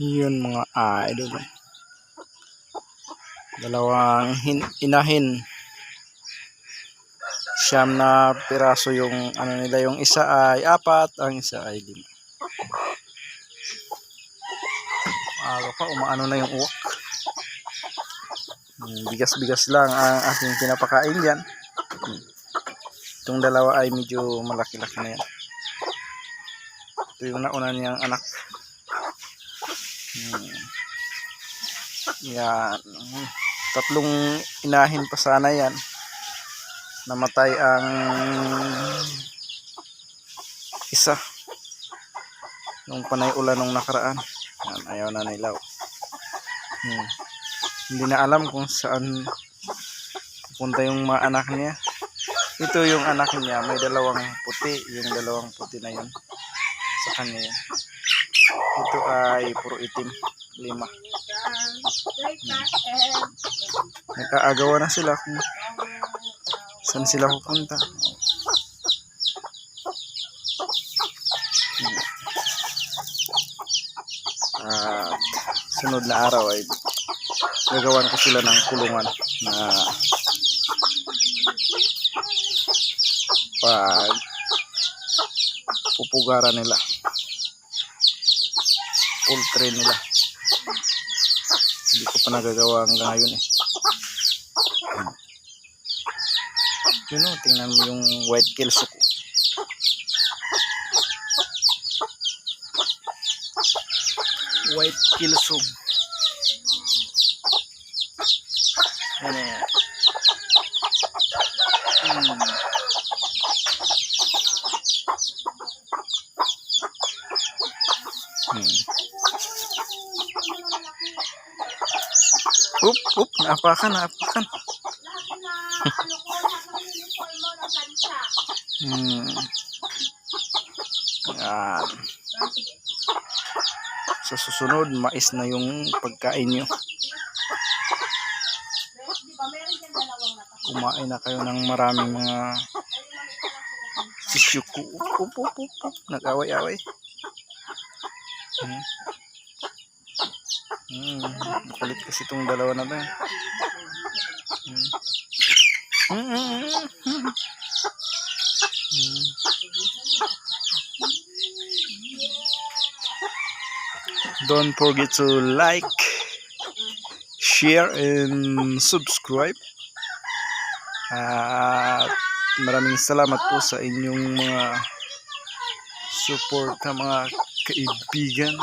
Yun mga idol. Dalawang hin inahin. Siyam na piraso yung ano nila. Yung isa ay apat, ang isa ay lima. Aga pa, umaano na yung uwak. Hmm, Bigas-bigas lang ang aking pinapakain yan. Hmm. Itong dalawa ay medyo malaki-laki na yan. Ito yung nauna niyang anak. Hmm. Yan. Tatlong inahin pa sana yan. Namatay ang isa. Nung panay ulan nung nakaraan. Yan, ayaw na nilaw. Hmm. Hindi na alam kung saan pupunta yung mga anak niya. Ito yung anak niya. May dalawang puti. Yung dalawang puti na yun. Sa kanya yun. Ito ay puro itim. Lima. Nagkaagawa na sila kung saan sila pupunta. At sunod na araw ay gagawan ko sila ng kulungan na pag pupugaran nila poultry nila hindi ko pa nagagawa hanggang ngayon eh yun o tingnan mo yung white kelso ko white kelso ano yan hmm. Hmm. Up, up, naapakan, naapakan. Hmm. Yan. Sa susunod, mais na yung pagkain nyo. Kumain na kayo ng maraming mga sisyuku. Up, up, up, up. Nag-away-away. Hmm. Hmm. Makulit kasi itong dalawa na to. hmm, hmm, hmm. Hmm. Don't forget to like, share, and subscribe. At maraming salamat po sa inyong mga support na mga kaibigan.